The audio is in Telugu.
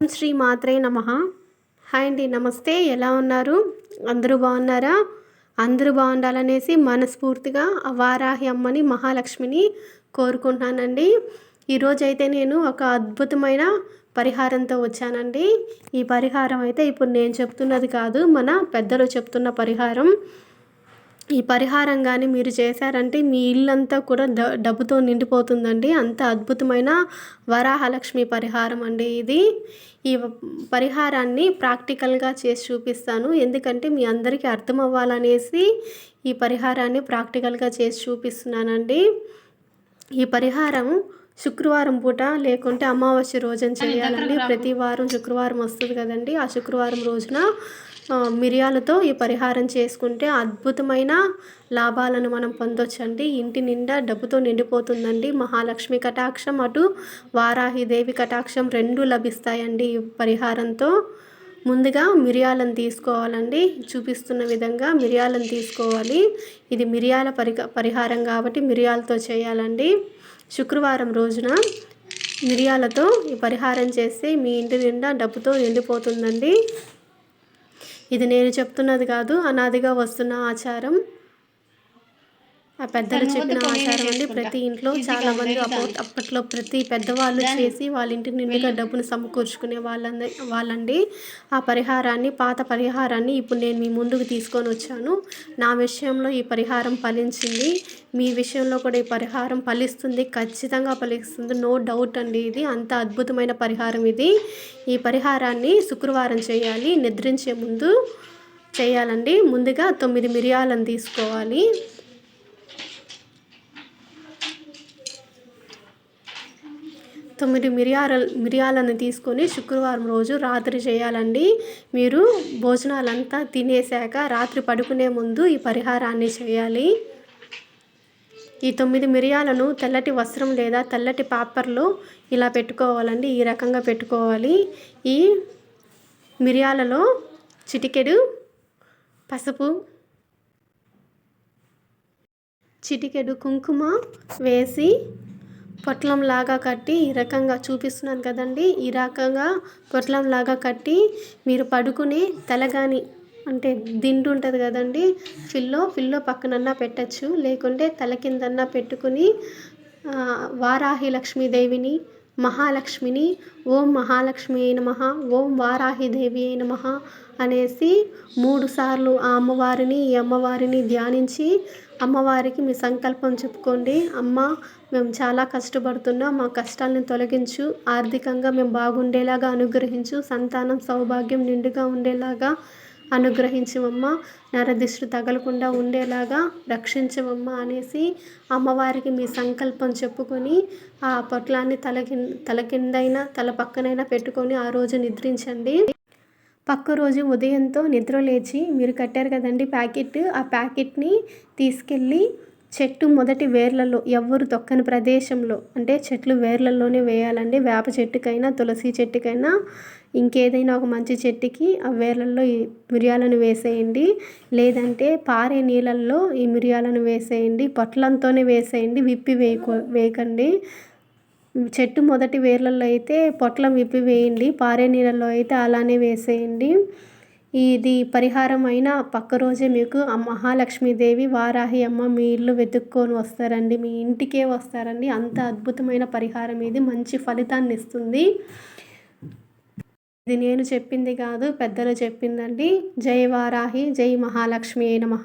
శ్రీ మాత్రే నమ. హాయ్ అండి నమస్తే. ఎలా ఉన్నారు? అందరూ బాగున్నారా? అందరూ బాగుండాలనేసి మనస్ఫూర్తిగా వారాహి అమ్మని మహాలక్ష్మిని కోరుకుంటున్నానండి. ఈరోజైతే నేను ఒక అద్భుతమైన పరిహారంతో వచ్చానండి. ఈ పరిహారం అయితే ఇప్పుడు నేను చెప్తున్నది కాదు మన పెద్దలు చెప్తున్న పరిహారం. ఈ పరిహారం కానీ మీరు చేశారంటే మీ ఇల్లంతా కూడా డ డబ్బుతో నిండిపోతుందండి. అంత అద్భుతమైన వరాహలక్ష్మి పరిహారం అండి ఇది. ఈ పరిహారాన్ని ప్రాక్టికల్గా చేసి చూపిస్తాను. ఎందుకంటే మీ అందరికీ అర్థం అవ్వాలనేసి ఈ పరిహారాన్ని ప్రాక్టికల్గా చేసి చూపిస్తున్నానండి. ఈ పరిహారం శుక్రవారం పూట లేకుంటే అమావాస్య రోజున చేయాలండి. ప్రతి వారం శుక్రవారం వస్తుంది కదండి. ఆ శుక్రవారం రోజున మిరియాలతో ఈ పరిహారం చేసుకుంటే అద్భుతమైన లాభాలను మనం పొందొచ్చండి. ఇంటి నిండా డబ్బుతో నిండిపోతుందండి. మహాలక్ష్మి కటాక్షం అటు వారాహిదేవి కటాక్షం రెండు లభిస్తాయండి ఈ పరిహారంతో. ముందుగా మిరియాలను తీసుకోవాలండి. చూపిస్తున్న విధంగా మిరియాలను తీసుకోవాలి. ఇది మిరియాల పరి పరిహారం కాబట్టి మిరియాలతో చేయాలండి. శుక్రవారం రోజున మిరియాలతో ఈ పరిహారం చేస్తే మీ ఇంటి నిండా డబ్బుతో నిండిపోతుందండి. ఇది నేను చెప్తున్నది కాదు అనాదిగా వస్తున్న ఆచారం. ఆ పెద్దలు చెప్పిన ఆచారం అండి ప్రతి ఇంట్లో చాలా మంది అప్పట్లో ప్రతి పెద్దవాళ్ళు చేసి వాళ్ళ ఇంటి నిండుగా డబ్బును సమకూర్చుకునే వాళ్ళంద వాళ్ళండి. ఆ పరిహారాన్ని పాత పరిహారాన్ని ఇప్పుడు నేను మీ ముందుకు తీసుకొని వచ్చాను. నా విషయంలో ఈ పరిహారం ఫలించింది. మీ విషయంలో కూడా ఈ పరిహారం ఫలిస్తుంది. ఖచ్చితంగా ఫలిస్తుంది. నో డౌట్ అండి ఇది. అంత అద్భుతమైన పరిహారం ఇది. ఈ పరిహారాన్ని శుక్రవారం చేయాలి. నిద్రించే ముందు చేయాలండి. ముందుగా తొమ్మిది మిరియాలను తీసుకోవాలి. తొమ్మిది మిరియాల మిరియాలను తీసుకొని శుక్రవారం రోజు రాత్రి చేయాలండి. మీరు భోజనాలంతా తినేసాక రాత్రి పడుకునే ముందు ఈ పరిహారాన్ని చేయాలి. ఈ తొమ్మిది మిరియాలను తెల్లటి వస్త్రం లేదా తెల్లటి పేపర్లో ఇలా పెట్టుకోవాలండి. ఈ రకంగా పెట్టుకోవాలి. ఈ మిరియాలలో చిటికెడు పసుపు చిటికెడు కుంకుమ వేసి పొట్లం లాగా కట్టి ఈ రకంగా చూపిస్తున్నాను కదండి. ఈ రకంగా పొట్లంలాగా కట్టి మీరు పడుకుని తలగాని అంటే దిండు ఉంటుంది కదండి. ఫిల్లో ఫిల్లో పక్కనన్నా పెట్టచ్చు. లేకుంటే తల కిందన్నా పెట్టుకుని వారాహి లక్ష్మీదేవిని మహాలక్ష్మిని ఓం మహాలక్ష్మి అయిన మహా ఓం వారాహిదేవి అయిన మహా అనేసి మూడు సార్లు ఆ అమ్మవారిని ఈ అమ్మవారిని ధ్యానించి అమ్మవారికి మీ సంకల్పం చెప్పుకోండి. అమ్మ మేము చాలా కష్టపడుతున్నాం మా కష్టాలను తొలగించు ఆర్థికంగా మేము బాగుండేలాగా అనుగ్రహించు సంతానం సౌభాగ్యం నిండుగా ఉండేలాగా అనుగ్రహించమమ్మా. నరదిష్టి తగలకుండా ఉండేలాగా రక్షించమమ్మా అనేసి అమ్మవారికి మీ సంకల్పం చెప్పుకొని ఆ పొట్లాన్ని తల తల కిందైనా తల పక్కనైనా పెట్టుకొని ఆ రోజు నిద్రించండి. పక్క రోజు ఉదయంతో నిద్ర లేచి మీరు కట్టారు కదండి ప్యాకెట్ ఆ ప్యాకెట్ని తీసుకెళ్ళి చెట్టు మొదటి వేర్లలో ఎవ్వరు తొక్కని ప్రదేశంలో అంటే చెట్లు వేర్లలోనే వేయాలండి. వేప చెట్టుకైనా తులసి చెట్టుకైనా ఇంకేదైనా ఒక మంచి చెట్టుకి ఆ వేర్లలో ఈ మిరియాలను వేసేయండి. లేదంటే పారే నీళ్ళల్లో ఈ మిరియాలను వేసేయండి. పొట్లంతోనే వేసేయండి. విప్పి వేయకు వేయకండి. చెట్టు మొదటి వేర్లలో అయితే పొట్లం విప్పి వేయండి. పారే నీళ్ళల్లో అయితే అలానే వేసేయండి. ఇది పరిహారం అయినా పక్క రోజే మీకు మహాలక్ష్మీదేవి వారాహి అమ్మ మీ ఇల్లు వెతుక్కొని వస్తారండి మీ ఇంటికే వస్తారండి. అంత అద్భుతమైన పరిహారం ఇది. మంచి ఫలితాన్ని ఇస్తుంది. ఇది నేను చెప్పింది కాదు పెద్దలు చెప్పిందండి. జై వారాహి జై మహాలక్ష్మి అయిన మహా